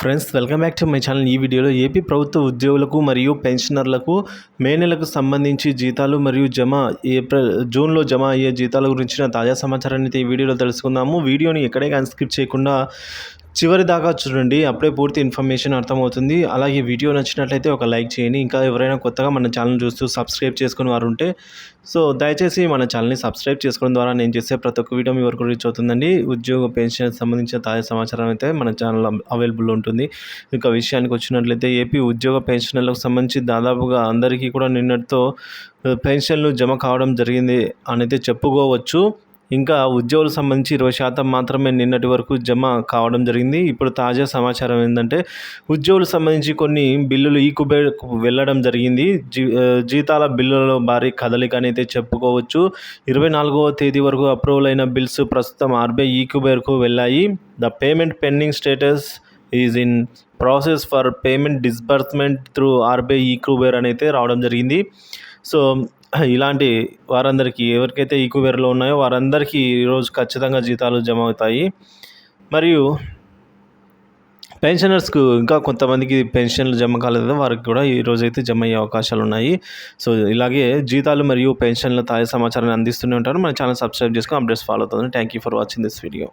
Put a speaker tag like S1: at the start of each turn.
S1: Friends welcome back to my channel ఈ వీడియోలో AP ప్రభుత్వ ఉద్యోగులకు మరియు పెన్షనర్లకు మే నెలకు సంబంధించి జీతాలు మరియు జమ ఏప్రిల్ జూన్లో జమ అయ్యే జీతాల గురించిన తాజా సమాచారాన్ని అయితే ఈ వీడియోలో తెలుసుకుందాము. వీడియోని ఎక్కడే కానీ స్కిప్ చేయకుండా చివరి దాకా చూడండి అప్పుడే పూర్తి ఇన్ఫర్మేషన్ అర్థమవుతుంది. అలాగే వీడియో నచ్చినట్లయితే ఒక లైక్ చేయండి. ఇంకా ఎవరైనా కొత్తగా మన ఛానల్ చూస్తూ సబ్స్క్రైబ్ చేసుకుని వారు ఉంటే సో దయచేసి మన ఛానల్ని సబ్స్క్రైబ్ చేసుకోవడం ద్వారా నేను చేసే ప్రతి ఒక్క వీడియో మీ వరకు రీచ్ అవుతుందండి. ఉద్యోగ పెన్షన్ సంబంధించిన తాజా సమాచారం అయితే మన ఛానల్ అవైలబుల్ ఉంటుంది. ఇక విషయానికి వచ్చినట్లయితే ఏపీ ఉద్యోగ పెన్షన్లకు సంబంధించి దాదాపుగా అందరికీ కూడా నిన్నటితో పెన్షన్లు జమ కావడం జరిగింది అనేది చెప్పుకోవచ్చు. ఇంకా ఉద్యోగులకు సంబంధించి ఇరవై శాతం మాత్రమే నిన్నటి వరకు జమ కావడం జరిగింది. ఇప్పుడు తాజా సమాచారం ఏంటంటే ఉద్యోగులకు సంబంధించి కొన్ని బిల్లులు ఈ కుబేకు వెళ్ళడం జరిగింది. జీ జీతాల బిల్లులలో భారీ కదలిక అయితే చెప్పుకోవచ్చు. ఇరవై నాలుగవ తేదీ వరకు అప్రూవల్ అయిన బిల్స్ ప్రస్తుతం ఆర్బీఐ ఈ కుబేర్కు వెళ్ళాయి. The payment pending status is in process for payment disbursement through RBI E Kuber అని అయితే రావడం జరిగింది. సో ఇలాంటి వారందరికీ ఎవరికైతే ఈక్వేర్లో ఉన్నాయో వారందరికీ ఈరోజు ఖచ్చితంగా జీతాలు జమ అవుతాయి. మరియు పెన్షనర్స్కు ఇంకా కొంతమందికి పెన్షన్లు జమ కాలేదు వారికి కూడా ఈరోజు అయితే జమ అయ్యే అవకాశాలు ఉన్నాయి. సో ఇలాగే జీతాలు మరియు పెన్షన్ల తాజా సమాచారాన్ని అందిస్తూనే ఉంటారు. మన ఛానల్ సబ్స్క్రైబ్ చేసుకుని అప్డేట్స్ ఫాలో అవుతుంది thank you for watching this video.